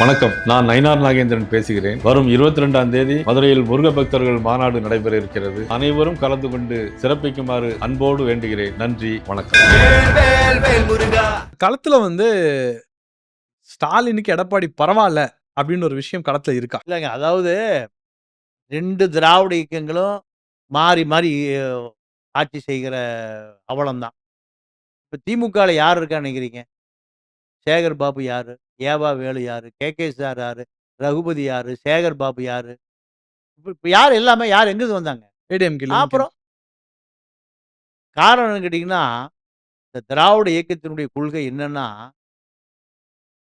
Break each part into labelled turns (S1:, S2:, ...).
S1: வணக்கம். நான் நயினார் நாகேந்திரன் பேசுகிறேன். வரும் இருபத்தி ரெண்டாம் தேதி மதுரையில் முருக பக்தர்கள் மாநாடு நடைபெற இருக்கிறது அனைவரும் கலந்து கொண்டு சிறப்பிக்குமாறு அன்போடு வேண்டுகிறேன். நன்றி வணக்கம்.
S2: வேல் வேல் முருகா
S3: களத்துல வந்து ஸ்டாலினுக்கு எடப்பாடி பரவாயில்ல அப்படின்னு ஒரு விஷயம் களத்துல இருக்கா?
S4: இல்லைங்க அதாவது ரெண்டு திராவிட இயக்கங்களும் மாறி மாறி ஆட்சி செய்கிற அவலம்தான். இப்போ திமுகவில் யார் இருக்கா நினைக்கிறீங்க? சேகர் பாபு யாரு? ஏவா வேலு யாரு? கே. கே. சார் யாரு? ரகுபதி யாரு? சேகர் பாபு யாரு? இப்போ யார் எல்லாமே யார் எங்கிருந்து வந்தாங்க?
S3: ஏடிஎம்
S4: அப்புறம் காரணம் கேட்டிங்கன்னா இந்த திராவிட இயக்கத்தினுடைய கொள்கை என்னன்னா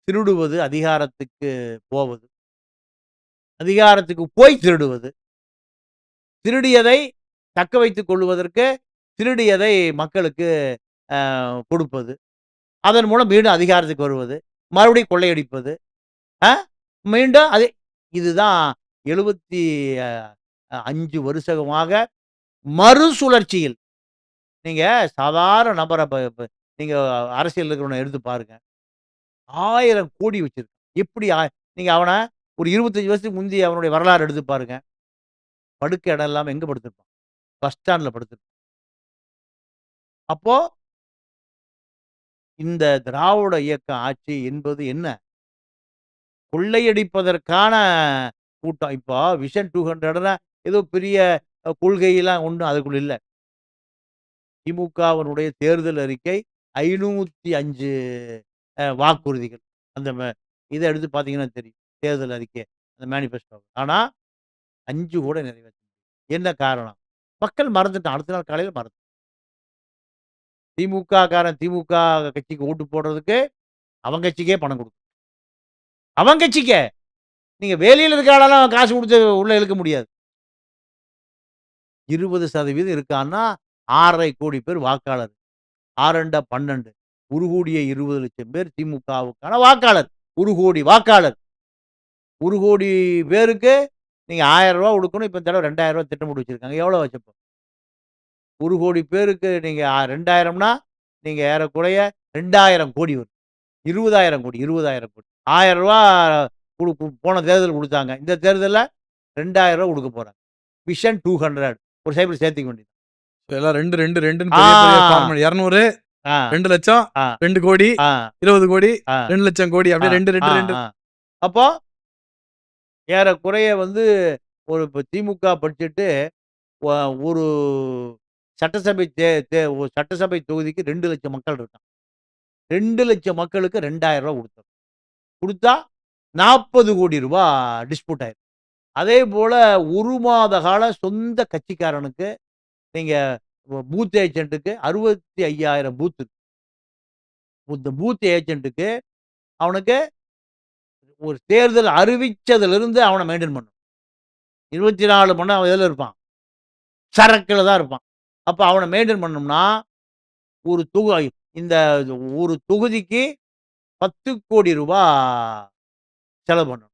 S4: திருடுவது அதிகாரத்துக்கு போவது. அதிகாரத்துக்கு போய் திருடுவது. திருடியதை தக்க வைத்துக் கொள்வதற்கு திருடியதை மக்களுக்கு கொடுப்பது. அதன் மூலம் மீண்டும் அதிகாரத்துக்கு வருவது. மறுபடியும் கொள்ளையடிப்பது. ஆ? மீண்டும் அது இதுதான் எழுபத்தி அஞ்சு வருஷமாக மறுசுழற்சியில். நீங்கள் சாதாரண நபரை நீங்கள் அரசியல் இருக்கிறவனை எடுத்து பாருங்க. ஆயிரம் கோடி வச்சிருக்கான். எப்படி ஆ- அவனை ஒரு இருபத்தஞ்சு வருஷத்துக்கு முந்தி அவனுடைய வரலாறு எடுத்து பாருங்க. படுக்க இடம் இல்லாமல் எங்கே படுத்திருப்பான்? பஸ் ஸ்டாண்டில் படுத்திருப்பான். அப்போது இந்த திராவிட இயக்க ஆட்சி என்பது என்ன? கொள்ளையடிப்பதற்கான கூட்டம். இப்போ விஷன் டூ ஹண்ட்ரட்னா ஏதோ பெரிய கொள்கையெல்லாம் ஒன்றும் அதுக்குள்ள இல்லை. திமுகவினுடைய தேர்தல் அறிக்கை ஐநூற்றி அஞ்சு அஹ், வாக்குறுதிகள். அந்த இதை எடுத்து பார்த்தீங்கன்னா தெரியும். தேர்தல் அறிக்கை அந்த மேனிஃபெஸ்டோ ஆனால் அஞ்சு கூட நிறைவேற்ற என்ன காரணம்? மக்கள் மறந்துட்டான் அடுத்த நாள் காலையில் மறந்து திமுக காரன் திமுக கட்சிக்கு ஓட்டு போடுறதுக்கு அவன் கட்சிக்கே பணம் கொடுக்கும் அவன் கட்சிக்கே. நீங்க வேலையில் இருக்க ஆளெல்லாம் காசு கொடுத்து உள்ள இழுக்க முடியாது. இருபது சதவீதம் இருக்கான்னா ஆறரை கோடி பேர் வாக்காளர். ஆறண்டா பன்னெண்டு. ஒரு கோடியே இருபது லட்சம் பேர் திமுகவுக்கான வாக்காளர். ஒரு கோடி வாக்காளர். ஒரு கோடி பேருக்கு நீங்கள் ஆயிரம் ரூபா கொடுக்கணும். இப்போ தடவை ரெண்டாயிரம் ரூபா திட்டம் போட்டு எவ்வளோ வச்சப்போ ஒரு கோடி பேருக்கு நீங்க ஆ- ரெண்டாயிரம்னா நீங்க ஏறக்குறைய ரெண்டாயிரம் கோடி வரும். இருபதாயிரம் கோடி இருபதாயிரம் கோடி. ஆயிரம் ரூபா போன தேர்தல் கொடுத்தாங்க. இந்த தேர்தலில் ரெண்டாயிரம் ரூபா கொடுக்க போறாங்க. Vision two hundred. ஒரு சைபிள் சேர்த்துக்க வேண்டியது.
S3: எல்லாம் ரெண்டு ரெண்டு formula. இருநூறு ரெண்டு லட்சம். ரெண்டு கோடி இருபது கோடி ரெண்டு லட்சம் கோடி அப்படியே ரெண்டு ரெண்டு ரெண்டு.
S4: அப்போ ஏறக்குறைய வந்து ஒரு இப்போ திமுக படிச்சுட்டு ஒ- ஒரு சட்டசபை தே தே சட்டசபை தொகுதிக்கு ரெண்டு லட்சம் மக்கள் இருக்கான் ரெண்டு லட்சம் மக்களுக்கு ரெண்டாயிரம் ரூபா கொடுத்தோம். கொடுத்தா நாற்பது கோடி ரூபா டிஸ்பியூட் ஆயிரும். அதே போல் ஒரு மாத கால சொந்த கட்சிக்காரனுக்கு நீங்கள் பூத் ஏஜென்ட்டுக்கு அறுபத்தி ஐயாயிரம் பூத் இந்த பூத் ஏஜென்ட்டுக்கு அவனுக்கு ஒரு தேர்தல் அறிவித்ததுலேருந்து அவனை மெயின்டைன் பண்ணும் இருபத்தி நாலு மணி நேரம் இதில் இருப்பான். சரக்கில் தான் இருப்பான். அப்போ அவனை மெயின்டைன் பண்ணோம்னா ஒரு தொகு இந்த ஒரு தொகுதிக்கு பத்து கோடி ரூபா செலவு பண்ணணும்.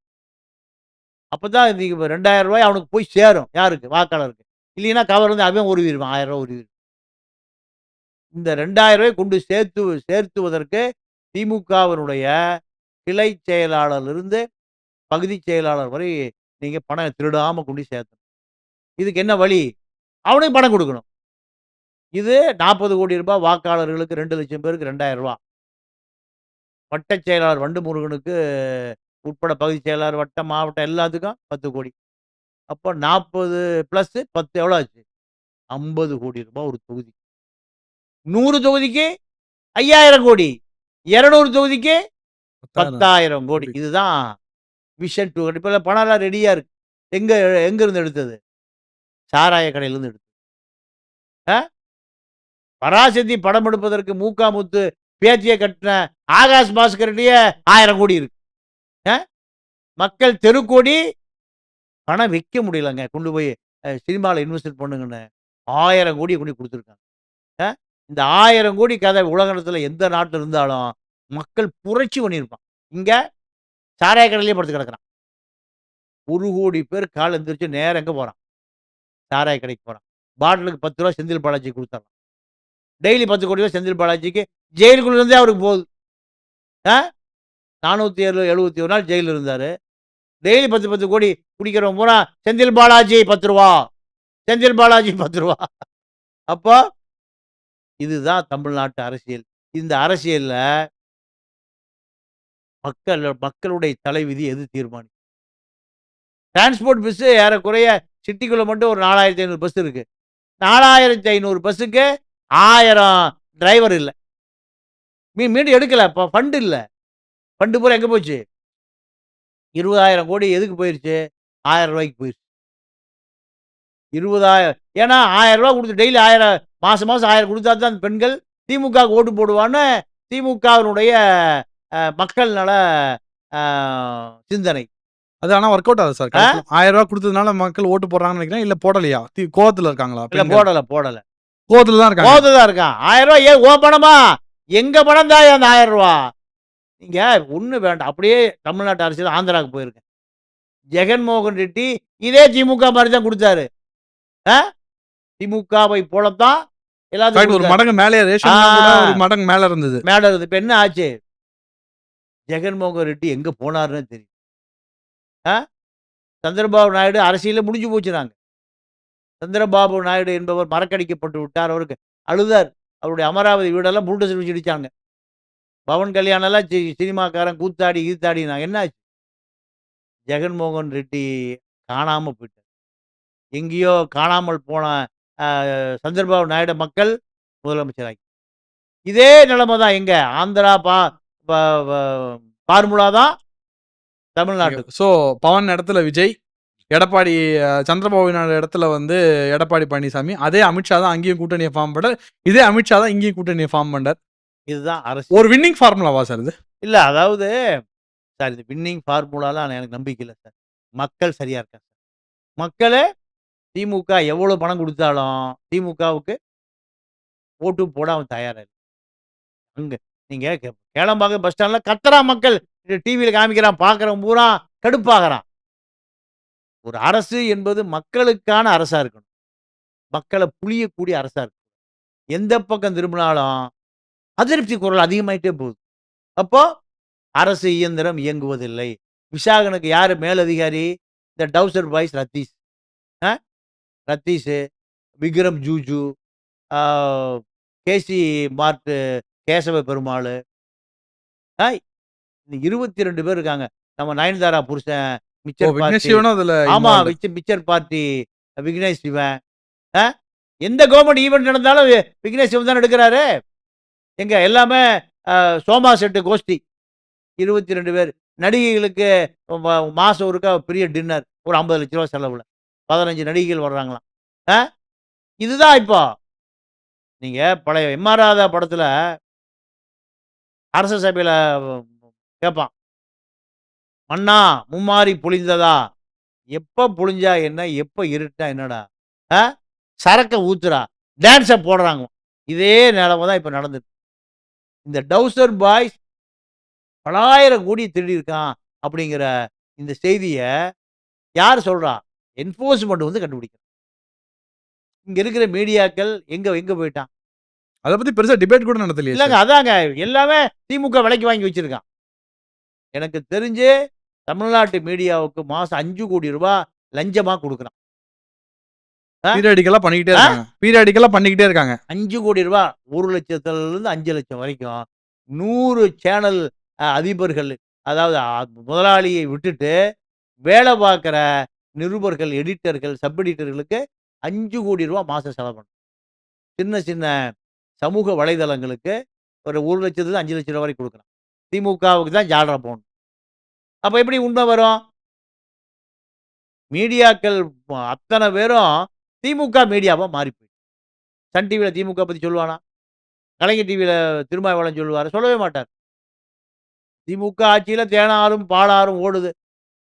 S4: அப்போ தான் இது ரெண்டாயிரம் ரூபாய் அவனுக்கு போய் சேரும் யாருக்கு? வாக்காளருக்கு. இல்லைன்னா கவர் வந்து அவன் உருவிடுவான் ஆயிரம் ரூபாய் உருவிடுவான் இந்த ரெண்டாயிரம் ரூபாய் கொண்டு சேர்த்து சேர்த்துவதற்கு திமுகவினுடைய கிளை செயலாளர்லேருந்து பகுதி செயலாளர் வரை நீங்கள் பணம் திருடாமல் கொண்டு சேர்த்தணும். இதுக்கு என்ன வழி? அவனுக்கு பணம் கொடுக்கணும். இது நாற்பது கோடி ரூபாய் வாக்காளர்களுக்கு ரெண்டு லட்சம் பேருக்கு ரெண்டாயிரம் ரூபாய் வட்டச் செயலாளர் வண்டு முருகனுக்கு உட்பட பகுதி செயலாளர் வட்டம் மாவட்டம் எல்லாத்துக்கும் பத்து கோடி. அப்போ நாற்பது ப்ளஸ் பத்து எவ்வளோ ஆச்சு? ஐம்பது கோடி ரூபாய் ஒரு தொகுதி நூறு தொகுதிக்கு ஐயாயிரம் கோடி. இரநூறு தொகுதிக்கு பத்தாயிரம் கோடி. இதுதான் விஷன் டூ இப்போ பணம்லாம் ரெடியா இருக்கு. எங்க எங்க இருந்து எடுத்தது? சாராய கடையில இருந்து எடுத்தது. ஆ? பராசக்தி படம் எடுப்பதற்கு மூக்காமுத்து பேச்சியை கட்டின ஆகாஷ் பாஸ்கர்கிட்டயே ஆயிரம் கோடி இருக்கு. ஆ? மக்கள் தெருக்கோடி பணம் வைக்க முடியலங்க. கொண்டு போய் சினிமாவில் இன்வெஸ்ட் பண்ணுங்கன்னு ஆயிரம் கோடி கொண்டு கொடுத்துருக்காங்க. ஆ? இந்த ஆயிரம் கோடி கதை உலகத்தில் எந்த நாட்டில் இருந்தாலும் மக்கள் புரட்சி பண்ணியிருப்பான் இங்கே சாராய கடலையே படுத்து கிடக்குறான். ஒரு கோடி பேர் கால் எந்திரிச்சு நேரம் எங்கே போகிறான் சாராய கடைக்கு போகிறான் பாட்டிலுக்கு பத்து ரூபா செந்தில் பாலாஜி கொடுத்துட்றான் டெய்லி பத்து கோடி ரூபா செந்தில் பாலாஜிக்கு ஜெயிலுக்குள்ளேருந்தே அவருக்கு போகுது ஆ? நானூற்றி ஏழு எழுபத்தி ஒரு நாள் ஜெயிலில் இருந்தார் டெய்லி பத்து பத்து கோடி குடிக்கிறவங்க பூரா செந்தில் பாலாஜி பத்து ரூபா. செந்தில் பாலாஜி பத்து ரூபா. அப்போ இதுதான் தமிழ்நாட்டு அரசியல். இந்த அரசியலில் மக்கள் மக்களுடைய தலைவிதி எது தீர்மானிக்கும் டிரான்ஸ்போர்ட் பஸ்ஸு ஏறக்குறைய சிட்டிக்குள்ளே மட்டும் ஒரு நாலாயிரத்தி ஐநூறு பஸ் இருக்கு. நாலாயிரத்தி ஐநூறு பஸ்ஸுக்கு ஆயிரம் டிரைவர் இல்லை. மீ மீண்டும் எடுக்கல. இப்போ ஃபண்டு இல்லை. ஃபண்டு பூரா எங்கே போச்சு? இருபதாயிரம் கோடி எதுக்கு போயிருச்சு? ஆயிரம் ரூபாய்க்கு போயிருச்சு. இருபதாயிரம் ஏன்னா ஆயிரம் ரூபா கொடுத்து டெய்லி ஆயிரம் மாதம் மாதம் ஆயிரம் கொடுத்தா தான் அந்த பெண்கள் திமுக ஓட்டு போடுவான்னு திமுகவினுடைய மக்கள் நல சிந்தனை.
S3: அது ஆனா ஒர்க் அவுட் ஆகுது சார் ஆயிரம் ரூபாய் கொடுத்ததுனால மக்கள் ஓட்டு போடுறாங்கன்னு நினைக்கிறேன் இல்ல போடலையா? கோவத்துல இருக்காங்களா
S4: இல்லை? போடலை போடலை.
S3: கோவத்துல தான் இருக்காங்க.
S4: கோவத்துல தான் இருக்கான். ஆயிரம் ரூபாய் ஏ ஓ பணமா? எங்க பணம் தான் அந்த ஆயிரம் ரூபா? நீங்க ஒண்ணு வேண்டாம். அப்படியே தமிழ்நாட்டு அரசியல் ஆந்திராவுக்கு போயிருக்கேன் ஜெகன்மோகன் ரெட்டி இதே திமுக மாதிரி தான் கொடுத்தாரு? திமுகவை போலத்தான் எல்லாத்துக்கும்
S3: ஒரு. மடங்கு மேலே ரேஷன் மடங்கு மேல இருந்தது.
S4: மேடம் இது இப்ப என்ன ஆச்சு? ஜெகன்மோகன் ரெட்டி எங்க போனாருன்னு தெரியும்? சந்திரபாபு நாயுடு அரசியல முடிஞ்சு போச்சுனாங்க சந்திரபாபு நாயுடு என்பவர் மறக்கடிக்கப்பட்டு விட்டார். அவருக்கு அழுதார். அவருடைய அமராவதி வீடெல்லாம் புல்டோசர் வச்சு இடிச்சாங்க. பவன் கல்யாணம் எல்லாம் சி- சினிமாக்காரன் கூத்தாடி கீத்தாடினாங்க என்ன ஆச்சு? ஜெகன்மோகன் ரெட்டி காணாம போயிட்டார். எங்கேயோ காணாமல் போன சந்திரபாபு நாயுடு மக்கள் முதலமைச்சராகி. இதே நிலைமை தான் எங்க ஆந்திரா பா பார்முலா தான் தமிழ்நாட்டு
S3: சோ பவன் இடத்துல விஜய் எடப்பாடி சந்திரபாபு நாயுடு இடத்துல வந்து எடப்பாடி பழனிசாமி அதே அமித்ஷா தான் அங்கேயும் கூட்டணியை ஃபார்ம் பண்ணார். இதே அமித்ஷா தான் இங்கேயும் கூட்டணியை ஃபார்ம் பண்ணார்
S4: இதுதான் அரசு
S3: ஒரு வின்னிங் ஃபார்முலாவா சார் இது?
S4: இல்ல அதாவது சார் இது வின்னிங் ஃபார்முலாலாம் எனக்கு நம்பிக்கை இல்லை சார். மக்கள் சரியா இருக்காங்க சார். மக்களே திமுக எவ்வளவு பணம் கொடுத்தாலும் திமுகவுக்கு ஓட்டு போட அவன் தயாரா இல்லை. அங்க நீங்க கே- கேளம்பாக்கம் பஸ் ஸ்டாண்ட்ல கத்துறா மக்கள். டிவியில காமிக்கிறான் பார்க்கறவன் பூரா கடுப்பாகிறான் ஒரு அரசு என்பது மக்களுக்கான அரசாக இருக்கணும். மக்களை புளியக்கூடிய அரசாக இருக்கணும். எந்த பக்கம் திரும்பினாலும் அதிருப்தி குரல் அதிகமாயிட்டே போகுது. அப்போ அரசு இயந்திரம் இயங்குவதில்லை. விசாகனுக்கு யார் மேலதிகாரி? இந்த டவுசர் பாய்ஸ் ரத்தீஷ். ஆ? ரத்தீஷ் விக்ரம் ஜூஜு கேசி மார்ட்டு கேசவ பெருமாள். இருபத்தி ரெண்டு பேர் இருக்காங்க. நம்ம நயன்தாரா புருஷன் மிச்சர்
S3: அதுல
S4: ஆமா பிக்சர் பார்ட்டி விக்னேஷ் சிவன்? எந்த கவர்மெண்ட் ஈவெண்ட் நடந்தாலும் விக்னேஷ் சிவன் தான் எடுக்கிறாரு? எங்க எல்லாமே சோமா செட்டு கோஷ்டி. இருபத்தி ரெண்டு பேர். நடிகைகளுக்கு மாசம் ஒருக்கா பெரிய டின்னர் ஒரு ஐம்பது லட்ச ரூபா செலவுல. பதினஞ்சு நடிகைகள் வர்றாங்களாம். ஆ? இதுதான் இப்போ. நீங்க பழைய எம்ஆராதா படத்துல அரச சபையில கேட்பான் மண்ணா மும்மாரி பொழிந்ததா எப்போ பொழிஞ்சா என்ன? எப்போ இருட்டா? என்னடா? ஆ? சரக்கை ஊத்துறா. டான்ஸை போடுறாங்க இதே நிலமை தான் இப்போ நடந்துட்டு. இந்த டவுசர் பாய்ஸ் பலாயிரம் கோடி திருடி இருக்கான் அப்படிங்கிற இந்த செய்தியை யார் சொல்றா? என்ஃபோர்ஸ்மெண்ட் வந்து கண்டுபிடிக்கும் இங்க இருக்கிற மீடியாக்கள் எங்க எங்க போயிட்டான்?
S3: அத பத்தி பெருசா டிபேட் கூட நடத்தலையே
S4: இல்லைங்க அதாங்க. எல்லாமே திமுக விலைக்கு வாங்கி வச்சிருக்கான். எனக்கு தெரிஞ்சு தமிழ்நாட்டு மீடியாவுக்கு மாசம் அஞ்சு கோடி ரூபாய் லஞ்சமா கொடுக்குறான்.
S3: பீரியாடிக்கலா பண்ணிக்கிட்டே இருக்காங்க. பீரியாடிக்கலா பண்ணிக்கிட்டே இருக்காங்க.
S4: அஞ்சு கோடி ரூபாய் ஒரு லட்சத்துல இருந்து அஞ்சு லட்சம் வரைக்கும் நூறு சேனல் அதிபர்கள் அதாவது முதலாளியை விட்டுட்டு வேலை பார்க்குற நிருபர்கள் எடிட்டர்கள் சப் எடிட்டர்களுக்கு அஞ்சு கோடி ரூபாய் மாசம் செலவு பண்ணும். சின்ன சின்ன சமூக வலைதளங்களுக்கு ஒரு ஒரு லட்சத்துல அஞ்சு லட்சம் ரூபாய் வரைக்கும் கொடுக்குறான். திமுகவுக்கு தான் ஜாலரா போகணும். அப்போ எப்படி உண்மை வரும்? மீடியாக்கள் அத்தனை பேரும் திமுக மீடியாவா மாறி போயிடுச்சு. சன் டிவியில் திமுக பற்றி சொல்லுவானா? கலைஞர் டிவியில் திருமாவளம் சொல்லுவார். சொல்லவே மாட்டார். திமுக ஆட்சியில் தேனாரும் பாலாரும் ஓடுது.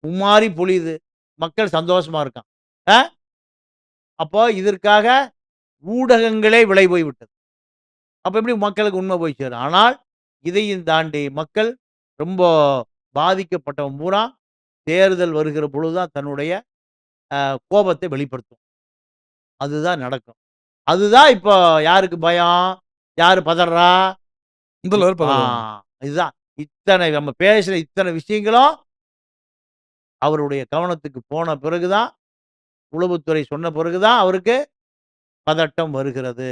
S4: உம்மாறி பொழியுது மக்கள் சந்தோஷமா இருக்கான் ஆ? அப்போ இதற்காக ஊடகங்களே விலை போய் விட்டது. அப்போ எப்படி மக்களுக்கு உண்மை போய் சேரும்? ஆனால் இதையும் தாண்டி மக்கள் ரொம்ப பாதிக்கப்பட்டவன் பூரா தேர்தல் வருகிற பொழுதுதான் தன்னுடைய கோபத்தை வெளிப்படுத்தும். அதுதான் நடக்கும். அதுதான் இப்போ யாருக்கு பயம்? யாரு பதறா இதுதான். இத்தனை நம்ம பேசுற இத்தனை விஷயங்களும் அவருடைய கவனத்துக்கு போன பிறகுதான் உளவுத்துறை சொன்ன பிறகுதான் அவருக்கு பதட்டம் வருகிறது.